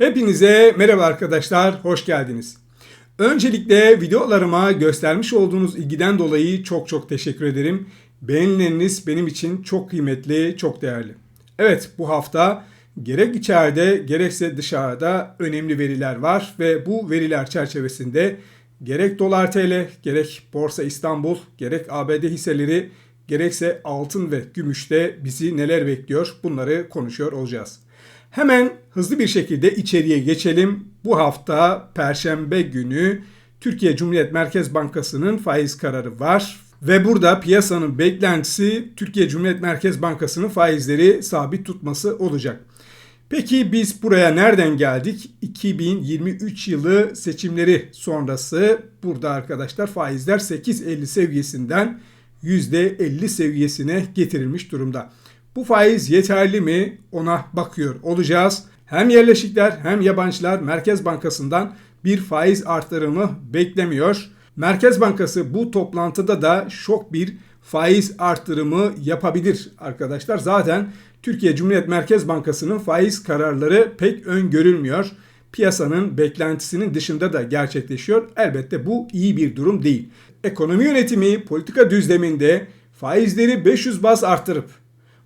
Hepinize merhaba arkadaşlar, hoş geldiniz. Öncelikle videolarıma göstermiş olduğunuz ilgiden dolayı çok çok teşekkür ederim. Beğenileriniz benim için çok kıymetli, çok değerli. Evet bu hafta gerek içeride gerekse dışarıda önemli veriler var ve bu veriler çerçevesinde gerek dolar TL, gerek Borsa İstanbul, gerek ABD hisseleri, gerekse altın ve gümüşte bizi neler bekliyor bunları konuşuyor olacağız. Hemen hızlı bir şekilde içeriye geçelim. Bu hafta Perşembe günü Türkiye Cumhuriyet Merkez Bankası'nın faiz kararı var. Ve burada piyasanın beklentisi Türkiye Cumhuriyet Merkez Bankası'nın faizleri sabit tutması olacak. Peki biz buraya nereden geldik? 2023 yılı seçimleri sonrası burada arkadaşlar faizler 8.50 seviyesinden %50 seviyesine getirilmiş durumda. Bu faiz yeterli mi? Ona bakıyor olacağız. Hem yerleşikler hem yabancılar Merkez Bankası'ndan bir faiz artırımı beklemiyor. Merkez Bankası bu toplantıda da şok bir faiz artırımı yapabilir arkadaşlar. Zaten Türkiye Cumhuriyet Merkez Bankası'nın faiz kararları pek öngörülmüyor. Piyasanın beklentisinin dışında da gerçekleşiyor. Elbette bu iyi bir durum değil. Ekonomi yönetimi politika düzleminde faizleri 500 baz artırıp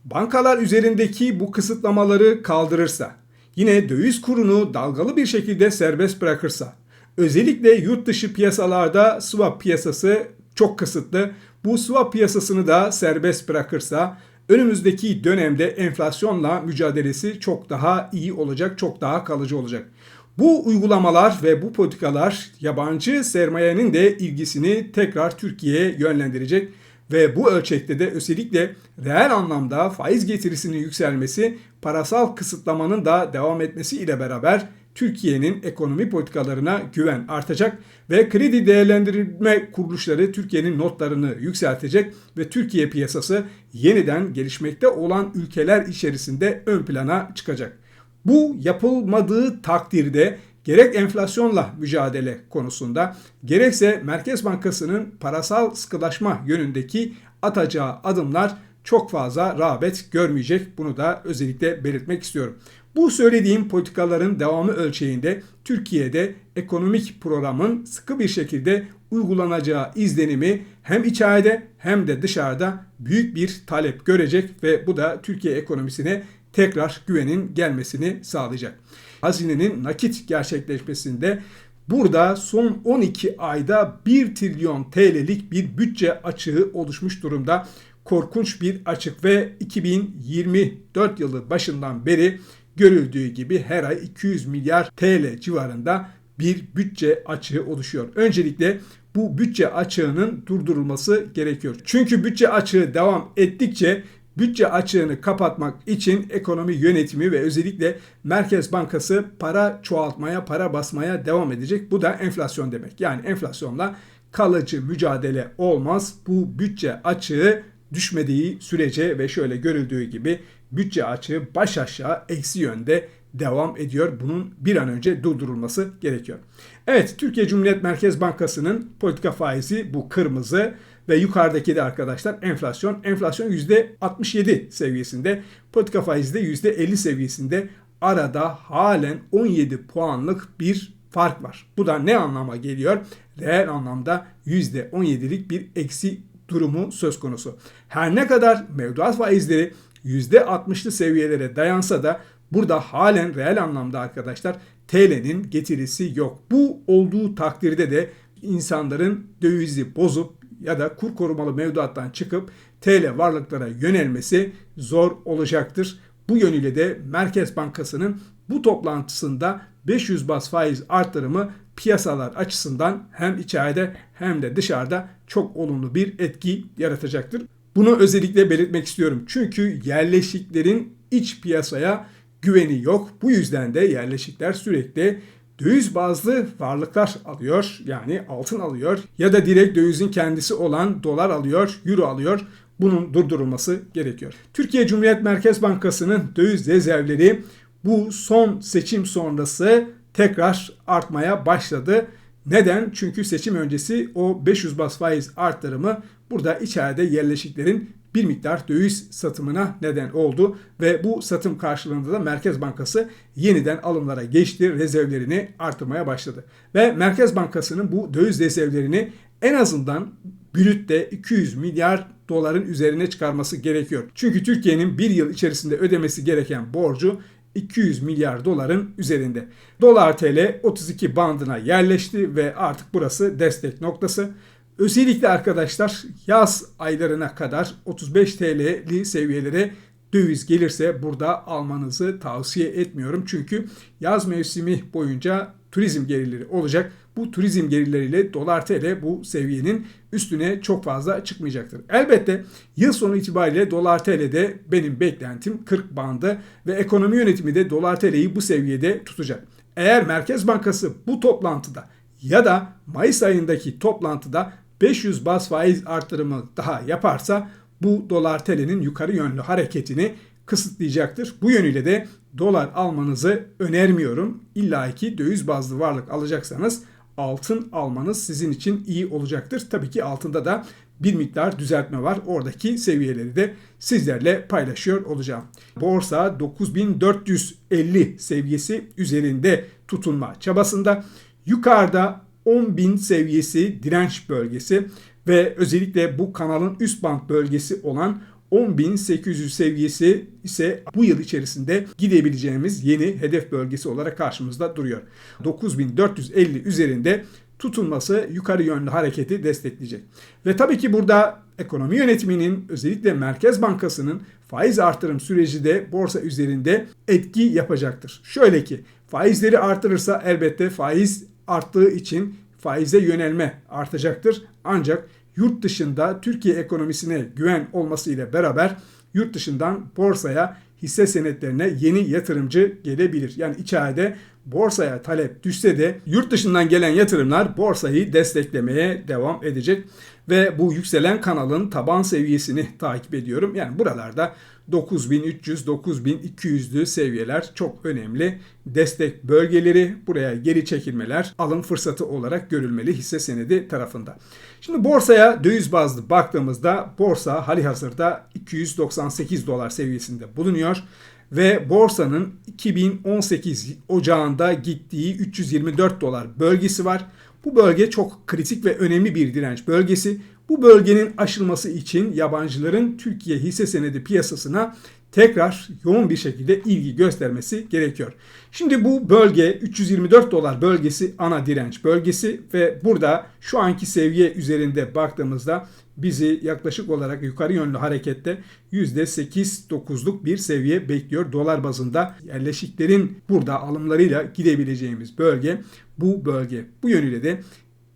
bankalar üzerindeki bu kısıtlamaları kaldırırsa, yine döviz kurunu dalgalı bir şekilde serbest bırakırsa, özellikle yurt dışı piyasalarda swap piyasası çok kısıtlı. Bu swap piyasasını da serbest bırakırsa önümüzdeki dönemde enflasyonla mücadelesi çok daha iyi olacak, çok daha kalıcı olacak. Bu uygulamalar ve bu politikalar yabancı sermayenin de ilgisini tekrar Türkiye'ye yönlendirecek ve bu ölçekte de özellikle reel anlamda faiz getirisinin yükselmesi, parasal kısıtlamanın da devam etmesi ile beraber Türkiye'nin ekonomi politikalarına güven artacak ve kredi değerlendirme kuruluşları Türkiye'nin notlarını yükseltecek ve Türkiye piyasası yeniden gelişmekte olan ülkeler içerisinde ön plana çıkacak. Bu yapılmadığı takdirde gerek enflasyonla mücadele konusunda gerekse Merkez Bankası'nın parasal sıkılaşma yönündeki atacağı adımlar çok fazla rağbet görmeyecek. Bunu da özellikle belirtmek istiyorum. Bu söylediğim politikaların devamı ölçeğinde Türkiye'de ekonomik programın sıkı bir şekilde uygulanacağı izlenimi hem içeride hem de dışarıda büyük bir talep görecek ve bu da Türkiye ekonomisine tekrar güvenin gelmesini sağlayacak. Hazinenin nakit gerçekleşmesinde burada son 12 ayda 1 trilyon TL'lik bir bütçe açığı oluşmuş durumda. Korkunç bir açık ve 2024 yılı başından beri görüldüğü gibi her ay 200 milyar TL civarında bir bütçe açığı oluşuyor. Öncelikle bu bütçe açığının durdurulması gerekiyor. Çünkü bütçe açığı devam ettikçe bütçe açığını kapatmak için ekonomi yönetimi ve özellikle Merkez Bankası para çoğaltmaya, para basmaya devam edecek. Bu da enflasyon demek. Yani enflasyonla kalıcı mücadele olmaz. Bu bütçe açığı düşmediği sürece ve şöyle görüldüğü gibi bütçe açığı baş aşağı eksi yönde devam ediyor. Bunun bir an önce durdurulması gerekiyor. Evet Türkiye Cumhuriyet Merkez Bankası'nın politika faizi bu kırmızı ve yukarıdaki de arkadaşlar enflasyon. Enflasyon %67 seviyesinde. Politika faizi de %50 seviyesinde. Arada halen 17 puanlık bir fark var. Bu da ne anlama geliyor? Reel anlamda %17'lik bir eksi durumu söz konusu. Her ne kadar mevduat faizleri %60'lı seviyelere dayansa da burada halen reel anlamda arkadaşlar TL'nin getirisi yok. Bu olduğu takdirde de insanların dövizi bozup ya da kur korumalı mevduattan çıkıp TL varlıklara yönelmesi zor olacaktır. Bu yönüyle de Merkez Bankası'nın bu toplantısında 500 bas faiz arttırımı piyasalar açısından hem içeride hem de dışarıda çok olumlu bir etki yaratacaktır. Bunu özellikle belirtmek istiyorum. Çünkü yerleşiklerin iç piyasaya güveni yok. Bu yüzden de yerleşikler sürekli döviz bazlı varlıklar alıyor. Yani altın alıyor ya da direkt dövizin kendisi olan dolar alıyor, euro alıyor. Bunun durdurulması gerekiyor. Türkiye Cumhuriyet Merkez Bankası'nın döviz rezervleri bu son seçim sonrası tekrar artmaya başladı. Neden? Çünkü seçim öncesi o 500 bas faiz arttırımı burada içeride yerleşiklerin bir miktar döviz satımına neden oldu ve bu satım karşılığında da Merkez Bankası yeniden alımlara geçti, rezervlerini artırmaya başladı. Ve Merkez Bankası'nın bu döviz rezervlerini en azından brütte 200 milyar doların üzerine çıkarması gerekiyor. Çünkü Türkiye'nin bir yıl içerisinde ödemesi gereken borcu 200 milyar doların üzerinde. Dolar TL 32 bandına yerleşti ve artık burası destek noktası. Özellikle arkadaşlar yaz aylarına kadar 35 TL'li seviyelere döviz gelirse burada almanızı tavsiye etmiyorum. Çünkü yaz mevsimi boyunca turizm gelirleri olacak. Bu turizm gelirleriyle dolar TL bu seviyenin üstüne çok fazla çıkmayacaktır. Elbette yıl sonu itibariyle dolar TL'de benim beklentim 40 bandı ve ekonomi yönetimi de dolar TL'yi bu seviyede tutacak. Eğer Merkez Bankası bu toplantıda ya da Mayıs ayındaki toplantıda 500 bas faiz artırımı daha yaparsa bu dolar TL'nin yukarı yönlü hareketini kısıtlayacaktır. Bu yönüyle de dolar almanızı önermiyorum. İlla ki döviz bazlı varlık alacaksanız altın almanız sizin için iyi olacaktır. Tabii ki altında da bir miktar düzeltme var. Oradaki seviyeleri de sizlerle paylaşıyor olacağım. Borsa 9450 seviyesi üzerinde tutunma çabasında. Yukarıda 10.000 seviyesi direnç bölgesi ve özellikle bu kanalın üst band bölgesi olan 10.800 seviyesi ise bu yıl içerisinde gidebileceğimiz yeni hedef bölgesi olarak karşımızda duruyor. 9.450 üzerinde tutunması yukarı yönlü hareketi destekleyecek. Ve tabii ki burada ekonomi yönetiminin özellikle Merkez Bankası'nın faiz artırım süreci de borsa üzerinde etki yapacaktır. Şöyle ki faizleri artırırsa elbette faiz arttığı için faize yönelme artacaktır. Ancak yurt dışında Türkiye ekonomisine güven olmasıyla beraber yurt dışından borsaya hisse senetlerine yeni yatırımcı gelebilir. Yani içeride borsaya talep düşse de yurt dışından gelen yatırımlar borsayı desteklemeye devam edecek ve bu yükselen kanalın taban seviyesini takip ediyorum. Yani buralarda 9300-9200'lü seviyeler çok önemli. Destek bölgeleri buraya geri çekilmeler alım fırsatı olarak görülmeli hisse senedi tarafında. Şimdi borsaya döviz bazlı baktığımızda borsa hali hazırda 298 dolar seviyesinde bulunuyor ve borsanın 2018 ocağında gittiği 324 dolar bölgesi var. Bu bölge çok kritik ve önemli bir direnç bölgesi. Bu bölgenin aşılması için yabancıların Türkiye hisse senedi piyasasına tekrar yoğun bir şekilde ilgi göstermesi gerekiyor. Şimdi bu bölge 324 dolar bölgesi ana direnç bölgesi ve burada şu anki seviye üzerinde baktığımızda bizi yaklaşık olarak yukarı yönlü harekette %8-9'luk bir seviye bekliyor dolar bazında. Yerleşiklerin burada alımlarıyla gidebileceğimiz bölge bu bölge. Bu yönüyle de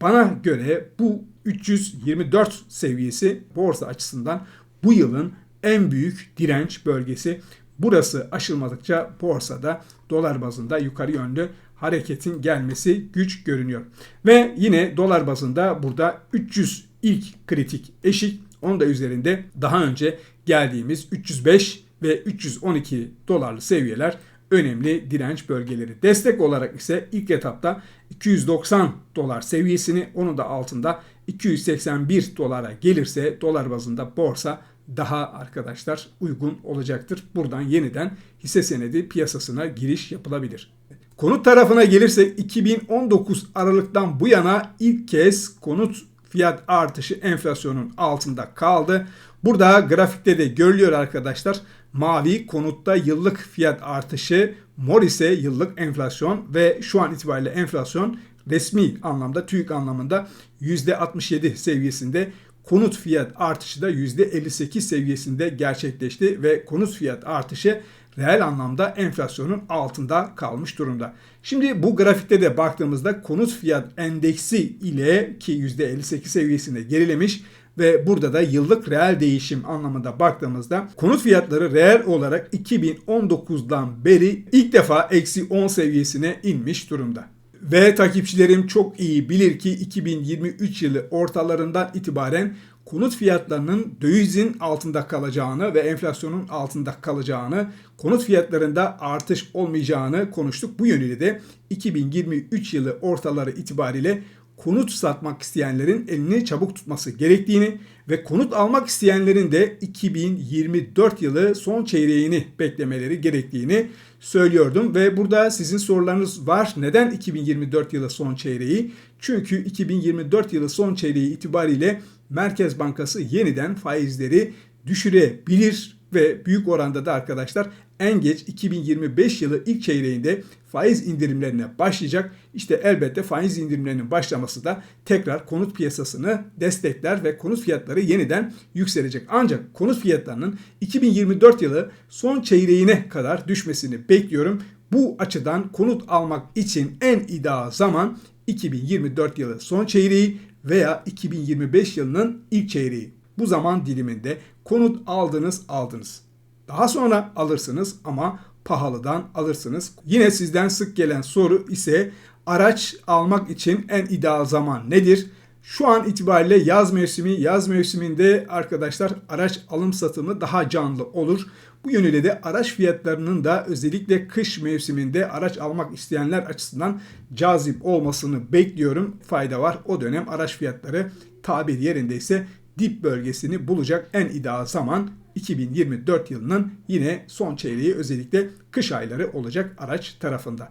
bana göre bu 324 seviyesi borsa açısından bu yılın en büyük direnç bölgesi. Burası aşılmadıkça borsada dolar bazında yukarı yönlü hareketin gelmesi güç görünüyor. Ve yine dolar bazında burada 300 ilk kritik eşik. Onun da üzerinde daha önce geldiğimiz 305 ve 312 dolarlı seviyeler önemli direnç bölgeleri. Destek olarak ise ilk etapta 290 dolar seviyesini onun da altında 281 dolara gelirse dolar bazında borsa daha arkadaşlar uygun olacaktır. Buradan yeniden hisse senedi piyasasına giriş yapılabilir. Konut tarafına gelirsek 2019 Aralık'tan bu yana ilk kez konut fiyat artışı enflasyonun altında kaldı. Burada grafikte de görülüyor arkadaşlar. Mavi konutta yıllık fiyat artışı, mor ise yıllık enflasyon ve şu an itibariyle enflasyon resmi anlamda TÜİK anlamında %67 seviyesinde konut fiyat artışı da %58 seviyesinde gerçekleşti ve konut fiyat artışı reel anlamda enflasyonun altında kalmış durumda. Şimdi bu grafikte de baktığımızda konut fiyat endeksi ile ki %58 seviyesinde gerilemiş ve burada da yıllık reel değişim anlamında baktığımızda konut fiyatları reel olarak 2019'dan beri ilk defa eksi 10 seviyesine inmiş durumda. Ve takipçilerim çok iyi bilir ki 2023 yılı ortalarından itibaren konut fiyatlarının dövizin altında kalacağını ve enflasyonun altında kalacağını, konut fiyatlarında artış olmayacağını konuştuk. Bu yönüyle de 2023 yılı ortaları itibariyle konut satmak isteyenlerin elini çabuk tutması gerektiğini ve konut almak isteyenlerin de 2024 yılı son çeyreğini beklemeleri gerektiğini söylüyordum ve burada sizin sorularınız var. Neden 2024 yılı son çeyreği? Çünkü 2024 yılı son çeyreği itibariyle Merkez Bankası yeniden faizleri düşürebilir ve büyük oranda da arkadaşlar en geç 2025 yılı ilk çeyreğinde faiz indirimlerine başlayacak. İşte elbette faiz indirimlerinin başlaması da tekrar konut piyasasını destekler ve konut fiyatları yeniden yükselecek. Ancak konut fiyatlarının 2024 yılı son çeyreğine kadar düşmesini bekliyorum. Bu açıdan konut almak için en ideal zaman 2024 yılı son çeyreği veya 2025 yılının ilk çeyreği. Bu zaman diliminde konut aldınız aldınız. Daha sonra alırsınız ama pahalıdan alırsınız. Yine sizden sık gelen soru ise araç almak için en ideal zaman nedir? Şu an itibariyle yaz mevsimi, yaz mevsiminde arkadaşlar araç alım satımı daha canlı olur. Bu yönüyle de araç fiyatlarının da özellikle kış mevsiminde araç almak isteyenler açısından cazip olmasını bekliyorum. Fayda var. O dönem araç fiyatları tabir yerindeyse dip bölgesini bulacak en ideal zaman 2024 yılının yine son çeyreği özellikle kış ayları olacak araç tarafında.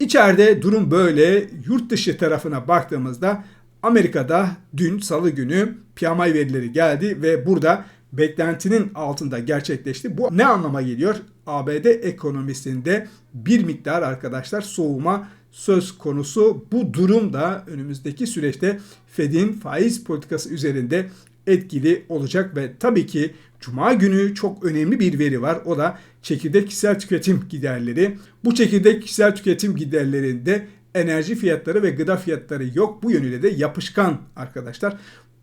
İçeride durum böyle. Yurt dışı tarafına baktığımızda Amerika'da dün salı günü PMI verileri geldi ve burada beklentinin altında gerçekleşti. Bu ne anlama geliyor? ABD ekonomisinde bir miktar arkadaşlar soğuma söz konusu. Bu durum da önümüzdeki süreçte Fed'in faiz politikası üzerinde etkili olacak ve tabii ki Cuma günü çok önemli bir veri var. O da çekirdek kişisel tüketim giderleri. Bu çekirdek kişisel tüketim giderlerinde enerji fiyatları ve gıda fiyatları yok. Bu yönüyle de yapışkan arkadaşlar.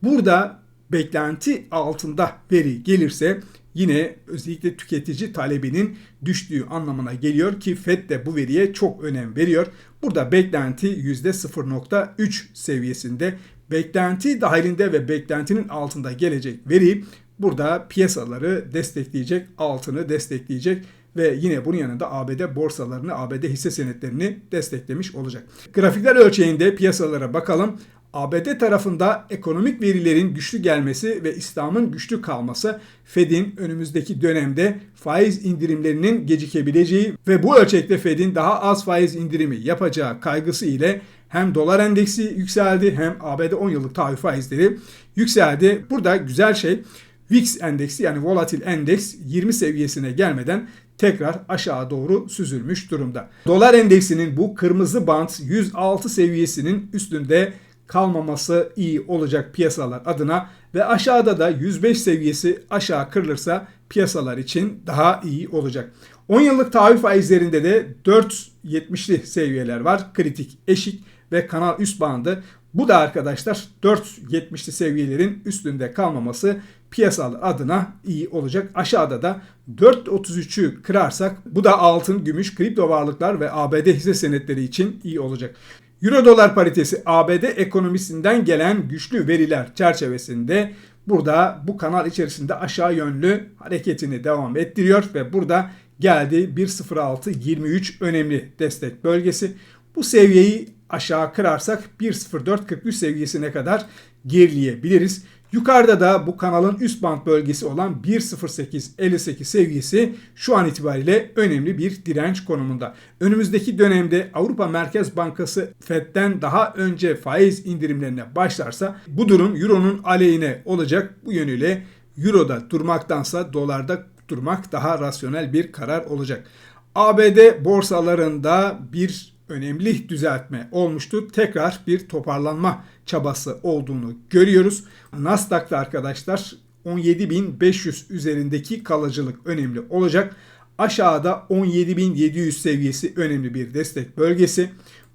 Burada beklenti altında veri gelirse yine özellikle tüketici talebinin düştüğü anlamına geliyor ki FED de bu veriye çok önem veriyor. Burada beklenti %0.3 seviyesinde beklenti dahilinde ve beklentinin altında gelecek veri burada piyasaları destekleyecek, altını destekleyecek ve yine bunun yanında ABD borsalarını, ABD hisse senetlerini desteklemiş olacak. Grafikler ölçeğinde piyasalara bakalım. ABD tarafında ekonomik verilerin güçlü gelmesi ve İslam'ın güçlü kalması Fed'in önümüzdeki dönemde faiz indirimlerinin gecikebileceği ve bu ölçekte Fed'in daha az faiz indirimi yapacağı kaygısı ile hem dolar endeksi yükseldi hem ABD 10 yıllık tahvil faizleri yükseldi. Burada güzel şey VIX endeksi yani volatil endeks 20 seviyesine gelmeden tekrar aşağı doğru süzülmüş durumda. Dolar endeksinin bu kırmızı band 106 seviyesinin üstünde kalmaması iyi olacak piyasalar adına ve aşağıda da 105 seviyesi aşağı kırılırsa piyasalar için daha iyi olacak. 10 yıllık tahvil faizlerinde de 4.70'li seviyeler var. Kritik, eşik ve kanal üst bandı. Bu da arkadaşlar 4.70'li seviyelerin üstünde kalmaması piyasalar adına iyi olacak. Aşağıda da 4.33'ü kırarsak bu da altın, gümüş, kripto varlıklar ve ABD hisse senetleri için iyi olacak. Euro dolar paritesi ABD ekonomisinden gelen güçlü veriler çerçevesinde burada bu kanal içerisinde aşağı yönlü hareketini devam ettiriyor ve burada geldi 1.06.23 önemli destek bölgesi. Bu seviyeyi aşağı kırarsak 1.04.43 seviyesine kadar gerileyebiliriz. Yukarıda da bu kanalın üst band bölgesi olan 1.0858 seviyesi şu an itibariyle önemli bir direnç konumunda. Önümüzdeki dönemde Avrupa Merkez Bankası FED'den daha önce faiz indirimlerine başlarsa bu durum Euro'nun aleyhine olacak. Bu yönüyle Euro'da durmaktansa dolarda durmak daha rasyonel bir karar olacak. ABD borsalarında bir önemli düzeltme olmuştu. Tekrar bir toparlanma çabası olduğunu görüyoruz. Nasdaq'ta arkadaşlar 17.500 üzerindeki kalıcılık önemli olacak. Aşağıda 17.700 seviyesi önemli bir destek bölgesi.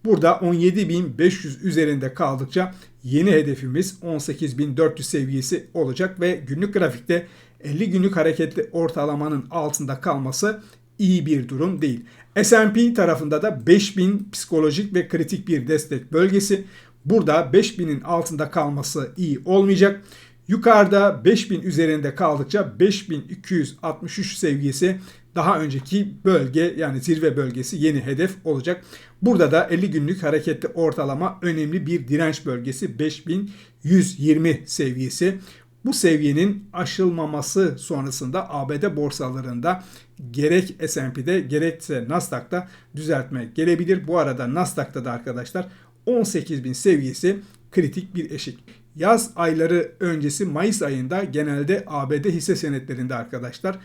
Burada 17.500 üzerinde kaldıkça yeni hedefimiz 18.400 seviyesi olacak ve günlük grafikte 50 günlük hareketli ortalamanın altında kalması iyi bir durum değil. S&P tarafında da 5000 psikolojik ve kritik bir destek bölgesi. Burada 5000'in altında kalması iyi olmayacak. Yukarıda 5000 üzerinde kaldıkça 5263 seviyesi daha önceki bölge yani zirve bölgesi yeni hedef olacak. Burada da 50 günlük hareketli ortalama önemli bir direnç bölgesi 5120 seviyesi. Bu seviyenin aşılmaması sonrasında ABD borsalarında gerek S&P'de gerekse Nasdaq'ta düzeltme gelebilir. Bu arada Nasdaq'ta da arkadaşlar 18.000 seviyesi kritik bir eşik. Yaz ayları öncesi Mayıs ayında genelde ABD hisse senetlerinde arkadaşlar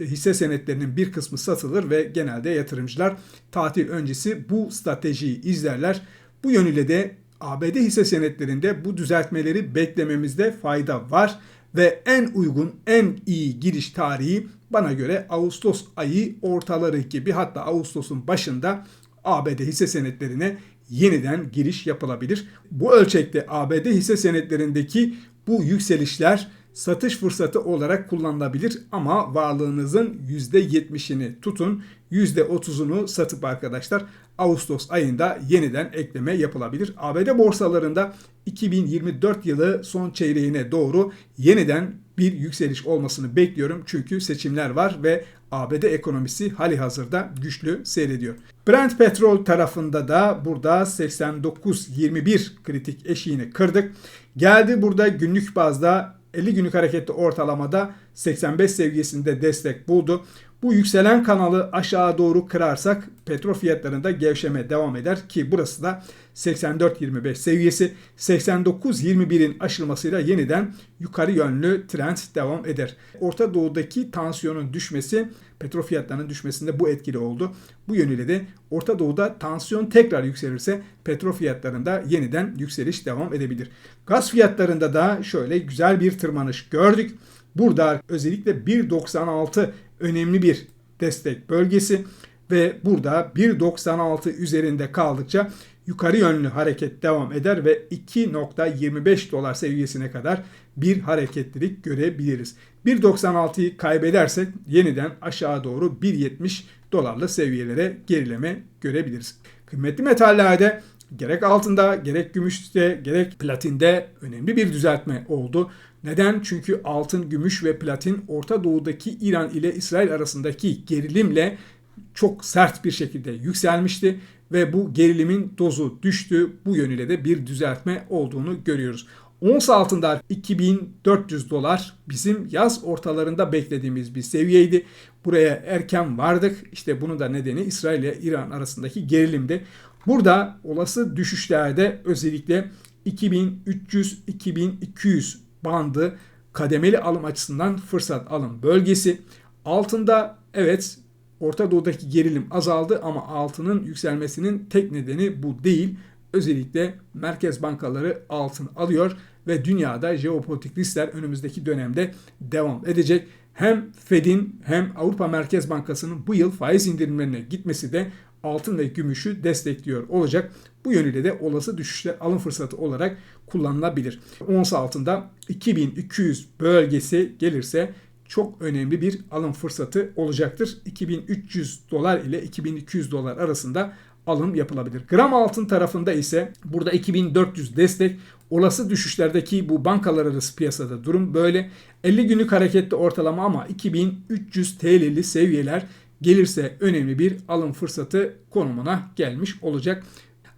hisse senetlerinin bir kısmı satılır ve genelde yatırımcılar tatil öncesi bu stratejiyi izlerler. Bu yönüyle de ABD hisse senetlerinde bu düzeltmeleri beklememizde fayda var ve en uygun, en iyi giriş tarihi bana göre Ağustos ayı ortaları gibi hatta Ağustos'un başında ABD hisse senetlerine yeniden giriş yapılabilir. Bu ölçekte ABD hisse senetlerindeki bu yükselişler satış fırsatı olarak kullanılabilir ama varlığınızın %70'ini tutun, %30'unu satıp arkadaşlar Ağustos ayında yeniden ekleme yapılabilir. ABD borsalarında 2024 yılı son çeyreğine doğru yeniden bir yükseliş olmasını bekliyorum. Çünkü seçimler var ve ABD ekonomisi hali hazırda güçlü seyrediyor. Brent petrol tarafında da burada 89.21 kritik eşiğini kırdık. Geldi burada günlük bazda 50 günlük hareketli ortalamada 85 seviyesinde destek buldu. Bu yükselen kanalı aşağı doğru kırarsak petrol fiyatlarında gevşeme devam eder ki burası da 84.25 seviyesi 89.21'in aşılmasıyla yeniden yukarı yönlü trend devam eder. Orta Doğu'daki tansiyonun düşmesi petrol fiyatlarının düşmesinde bu etkili oldu. Bu yönüyle de Orta Doğu'da tansiyon tekrar yükselirse petrol fiyatlarında yeniden yükseliş devam edebilir. Gaz fiyatlarında da şöyle güzel bir tırmanış gördük. Burada özellikle 1.96 önemli bir destek bölgesi ve burada 1.96 üzerinde kaldıkça yukarı yönlü hareket devam eder ve 2.25 dolar seviyesine kadar bir hareketlilik görebiliriz. 1.96'yı kaybedersek yeniden aşağı doğru 1.70 dolarlı seviyelere gerileme görebiliriz. Kıymetli metallerde gerek altında, gerek gümüşte, gerek platinde önemli bir düzeltme oldu. Neden? Çünkü altın, gümüş ve platin Orta Doğu'daki İran ile İsrail arasındaki gerilimle çok sert bir şekilde yükselmişti ve bu gerilimin dozu düştü. Bu yönüyle de bir düzeltme olduğunu görüyoruz. Ons altında 2400 dolar bizim yaz ortalarında beklediğimiz bir seviyeydi. Buraya erken vardık. İşte bunun da nedeni İsrail ile İran arasındaki gerilimdi. Burada olası düşüşlerde özellikle 2300-2200 bandı kademeli alım açısından fırsat alım bölgesi. Altında evet Orta Doğu'daki gerilim azaldı ama altının yükselmesinin tek nedeni bu değil. Özellikle merkez bankaları altın alıyor ve dünyada jeopolitik riskler önümüzdeki dönemde devam edecek. Hem Fed'in hem Avrupa Merkez Bankası'nın bu yıl faiz indirimlerine gitmesi de altın ve gümüşü destekliyor olacak. Bu yönüyle de olası düşüşler alım fırsatı olarak kullanılabilir. Ons altında 2200 bölgesi gelirse çok önemli bir alım fırsatı olacaktır. 2300 dolar ile 2200 dolar arasında alım yapılabilir. Gram altın tarafında ise burada 2400 destek. Olası düşüşlerdeki bu bankalar arası piyasada durum böyle. 50 günlük hareketli ortalama ama 2300 TL'li seviyeler gelirse önemli bir alım fırsatı konumuna gelmiş olacak.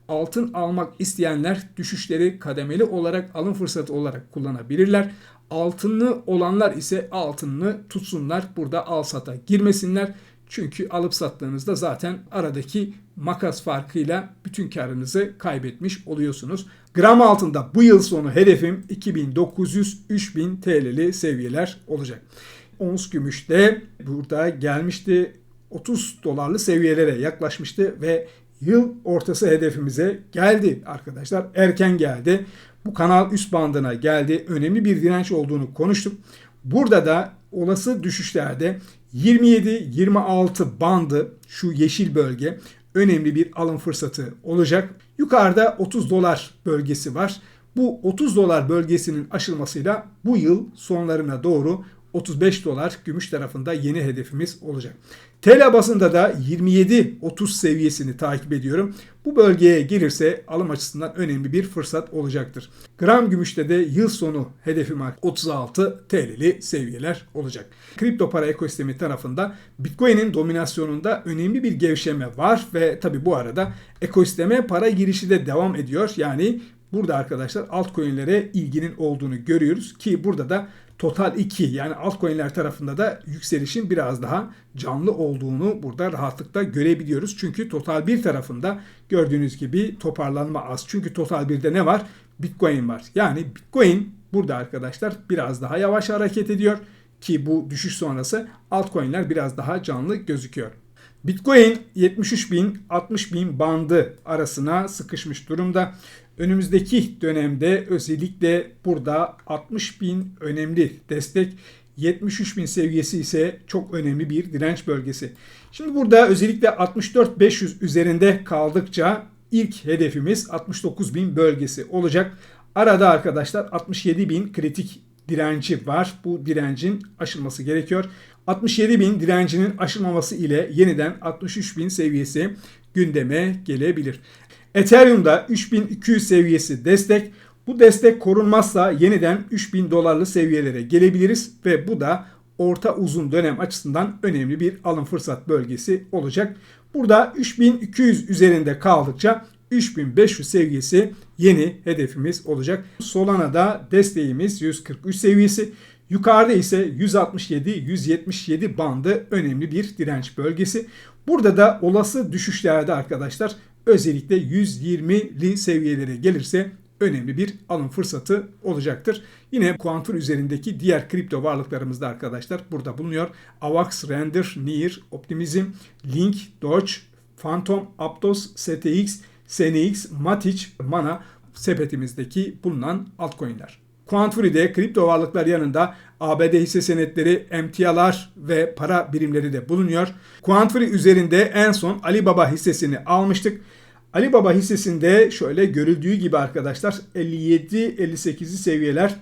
Altın almak isteyenler düşüşleri kademeli olarak alım fırsatı olarak kullanabilirler. Altınlı olanlar ise altınını tutsunlar. Burada al sata girmesinler. Çünkü alıp sattığınızda zaten aradaki makas farkıyla bütün karınızı kaybetmiş oluyorsunuz. Gram altında bu yıl sonu hedefim 2900-3000 TL'li seviyeler olacak. Ons gümüşte burada gelmişti 30 dolarlı seviyelere yaklaşmıştı ve yıl ortası hedefimize geldi arkadaşlar. Erken geldi. Bu kanal üst bandına geldi. Önemli bir direnç olduğunu konuştuk. Burada da olası düşüşlerde 27-26 bandı şu yeşil bölge önemli bir alım fırsatı olacak. Yukarıda 30 dolar bölgesi var. Bu 30 dolar bölgesinin aşılmasıyla bu yıl sonlarına doğru 35 dolar gümüş tarafında yeni hedefimiz olacak. TL basında da 27-30 seviyesini takip ediyorum. Bu bölgeye gelirse alım açısından önemli bir fırsat olacaktır. Gram gümüşte de yıl sonu hedefim 36 TL'li seviyeler olacak. Kripto para ekosistemi tarafında Bitcoin'in dominasyonunda önemli bir gevşeme var ve tabi bu arada ekosisteme para girişi de devam ediyor. Yani burada arkadaşlar altcoin'lere ilginin olduğunu görüyoruz ki burada da Total 2 yani altcoin'ler tarafında da yükselişin biraz daha canlı olduğunu burada rahatlıkla görebiliyoruz. Çünkü Total 1 tarafında gördüğünüz gibi toparlanma az. Çünkü Total 1'de ne var? Bitcoin var. Yani Bitcoin burada arkadaşlar biraz daha yavaş hareket ediyor ki bu düşüş sonrası altcoin'ler biraz daha canlı gözüküyor. Bitcoin 73 bin 60 bin bandı arasına sıkışmış durumda. Önümüzdeki dönemde özellikle burada 60 bin önemli destek 73 bin seviyesi ise çok önemli bir direnç bölgesi. Şimdi burada özellikle 64-500 üzerinde kaldıkça ilk hedefimiz 69 bin bölgesi olacak. Arada arkadaşlar 67 bin kritik direnci var. Bu direncin aşılması gerekiyor. 67 bin direncinin aşılmaması ile yeniden 63 bin seviyesi gündeme gelebilir. Ethereum'da 3200 seviyesi destek. Bu destek korunmazsa yeniden 3000 dolarlı seviyelere gelebiliriz ve bu da orta uzun dönem açısından önemli bir alım fırsat bölgesi olacak. Burada 3200 üzerinde kaldıkça 3500 seviyesi yeni hedefimiz olacak. Solana'da desteğimiz 143 seviyesi. Yukarıda ise 167-177 bandı önemli bir direnç bölgesi. Burada da olası düşüşlerde arkadaşlar özellikle 120'li seviyelere gelirse önemli bir alım fırsatı olacaktır. Yine Quantur üzerindeki diğer kripto varlıklarımızda arkadaşlar burada bulunuyor. AVAX, Render, Near, Optimism, Link, Doge, Phantom, Aptos, STX, SNX, Matic, Mana sepetimizdeki bulunan altcoin'ler. Quantfree'de kripto varlıklar yanında ABD hisse senetleri, emtialar ve para birimleri de bulunuyor. Quantfree üzerinde en son Alibaba hissesini almıştık. Alibaba hissesinde şöyle görüldüğü gibi arkadaşlar 57-58'i seviyeler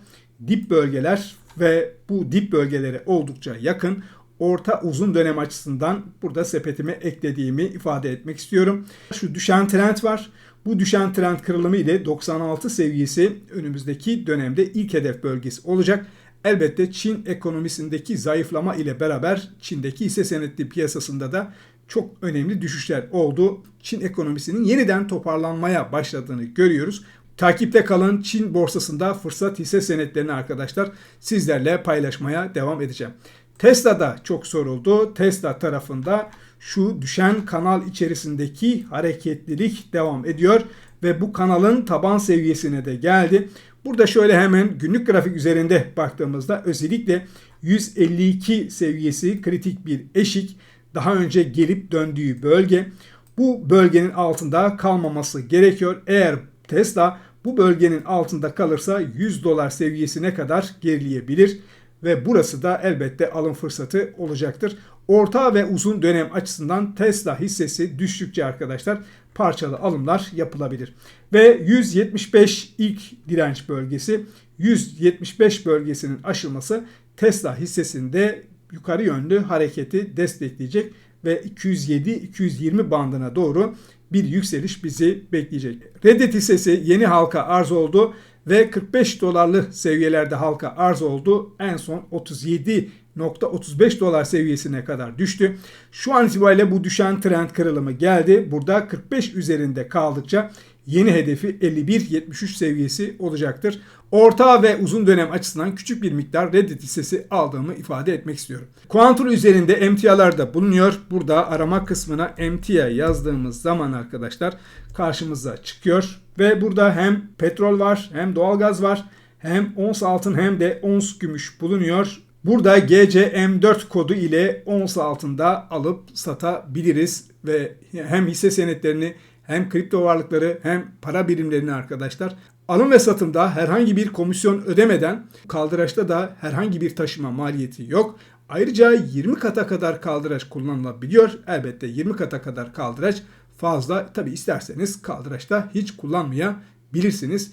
dip bölgeler ve bu dip bölgelere oldukça yakın. Orta uzun dönem açısından burada sepetime eklediğimi ifade etmek istiyorum. Şu düşen trend var. Bu düşen trend kırılımı ile 96 seviyesi önümüzdeki dönemde ilk hedef bölgesi olacak. Elbette Çin ekonomisindeki zayıflama ile beraber Çin'deki hisse senetli piyasasında da çok önemli düşüşler oldu. Çin ekonomisinin yeniden toparlanmaya başladığını görüyoruz. Takipte kalın Çin borsasında fırsat hisse senetlerini arkadaşlar sizlerle paylaşmaya devam edeceğim. Tesla'da çok soruldu. Tesla tarafında şu düşen kanal içerisindeki hareketlilik devam ediyor ve bu kanalın taban seviyesine de geldi. Burada şöyle hemen günlük grafik üzerinde baktığımızda özellikle 152 seviyesi kritik bir eşik daha önce gelip döndüğü bölge. Bu bölgenin altında kalmaması gerekiyor. Eğer Tesla bu bölgenin altında kalırsa 100 dolar seviyesine kadar gerileyebilir ve burası da elbette alım fırsatı olacaktır. Orta ve uzun dönem açısından Tesla hissesi düştükçe arkadaşlar parçalı alımlar yapılabilir. Ve 175 ilk direnç bölgesi 175 bölgesinin aşılması Tesla hissesinde yukarı yönlü hareketi destekleyecek ve 207-220 bandına doğru bir yükseliş bizi bekleyecek. Reddit hissesi yeni halka arz oldu ve 45 dolarlı seviyelerde halka arz oldu. En son 37.35 dolar seviyesine kadar düştü. Şu an itibariyle bu düşen trend kırılımı geldi. Burada 45 üzerinde kaldıkça yeni hedefi 51.73 seviyesi olacaktır. Orta ve uzun dönem açısından küçük bir miktar Reddit hissesi aldığımı ifade etmek istiyorum. Quantum üzerinde emtialar da bulunuyor. Burada arama kısmına emtia yazdığımız zaman arkadaşlar karşımıza çıkıyor. Ve burada hem petrol var hem doğalgaz var. Hem ons altın hem de ons gümüş bulunuyor. Burada GCM4 kodu ile ons altında alıp satabiliriz ve hem hisse senetlerini hem kripto varlıkları hem para birimlerini arkadaşlar alım ve satımda herhangi bir komisyon ödemeden kaldıraçta da herhangi bir taşıma maliyeti yok. Ayrıca 20 kata kadar kaldıraç kullanılabiliyor. Elbette 20 kata kadar kaldıraç fazla. Tabi isterseniz kaldıraçta hiç kullanmayabilirsiniz.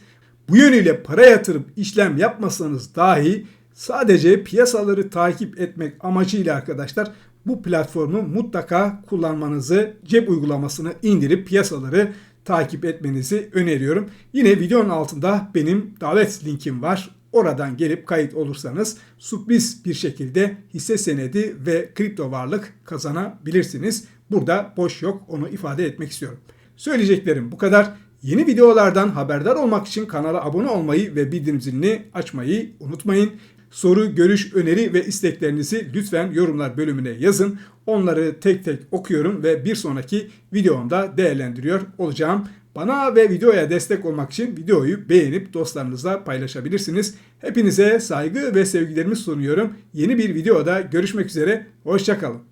Bu yönüyle para yatırıp işlem yapmasanız dahi Sadece piyasaları takip etmek amacıyla arkadaşlar bu platformu mutlaka kullanmanızı, cep uygulamasını indirip piyasaları takip etmenizi öneriyorum. Yine videonun altında benim davet linkim var. Oradan gelip kayıt olursanız sürpriz bir şekilde hisse senedi ve kripto varlık kazanabilirsiniz. Burada boş yok onu ifade etmek istiyorum. Söyleyeceklerim bu kadar. Yeni videolardan haberdar olmak için kanala abone olmayı ve bildirim zilini açmayı unutmayın. Soru, görüş, öneri ve isteklerinizi lütfen yorumlar bölümüne yazın. Onları tek tek okuyorum ve bir sonraki videomda değerlendiriyor olacağım. Bana ve videoya destek olmak için videoyu beğenip dostlarınızla paylaşabilirsiniz. Hepinize saygı ve sevgilerimi sunuyorum. Yeni bir videoda görüşmek üzere. Hoşçakalın.